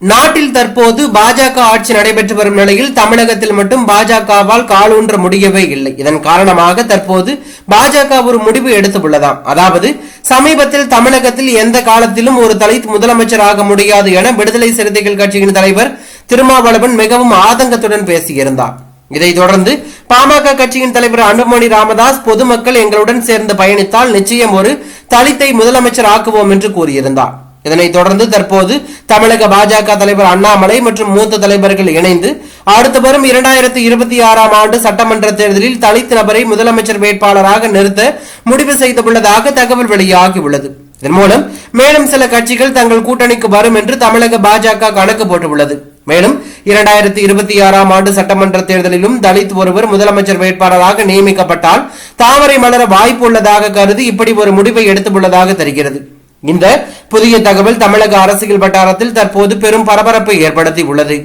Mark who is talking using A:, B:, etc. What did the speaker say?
A: நாட்டில் தற்போது பாஜக ஆட்சி நடைபெற்று வரும் நிலையில் தமிழகத்தில் மட்டும் பாஜகவால் காலூன்ற முடியவே இல்லை. இதன் காரணமாக தற்போது பாஜக ஒரு முடிவு எடுத்துள்ளதாம். அதாவது சமீபத்தில் தமிழகத்தில் எந்த காலத்திலும் ஒரு தலித் முதலமைச்சர் ஆக முடியாது என விடுதலை சிறுத்தைகள் கட்சியின் தலைவர் திருமாவளவன் மிகவும் ஆதங்கத்துடன் பேசியிருந்தார். இதைத் தொடர்ந்து பாமக கட்சியின் தலைவர் அன்புமணி ராமதாஸ் பொதுமக்கள் எங்களுடன் சேர்ந்து பயணித்தால் நிச்சயம் ஒரு தலித்தை முதலமைச்சர் ஆக்குவோம் என்று கூறியிருந்தார். இதனைத் தொடர்ந்து தற்போது தமிழக பாஜக தலைவர் அண்ணாமலை மற்றும் மூத்த தலைவர்கள் இணைந்து அடுத்து வரும் இரண்டாயிரத்தி இருபத்தி ஆறாம் ஆண்டு சட்டமன்ற தேர்தலில் தலித் நபரை முதலமைச்சர் வேட்பாளராக நிறுத்த முடிவு செய்துள்ளதாக தகவல் வெளியாகியுள்ளது. இதன் மூலம் மேலும் சில கட்சிகள் தங்கள் கூட்டணிக்கு வரும் என்று தமிழக பாஜக கணக்கு போட்டுள்ளது. மேலும் இரண்டாயிரத்தி இருபத்தி ஆறாம் ஆண்டு சட்டமன்ற தேர்தலிலும் தலித் ஒருவர் முதலமைச்சர் வேட்பாளராக நியமிக்கப்பட்டால் தாமரை மலர வாய்ப்பு உள்ளதாக கருதி இப்படி ஒரு முடிவை எடுத்துள்ளதாக தெரிகிறது. இந்த புதிய தகவல் தமிழக அரசியல் வட்டாரத்தில் தற்போது பெரும் பரபரப்பை ஏற்படுத்தி உள்ளது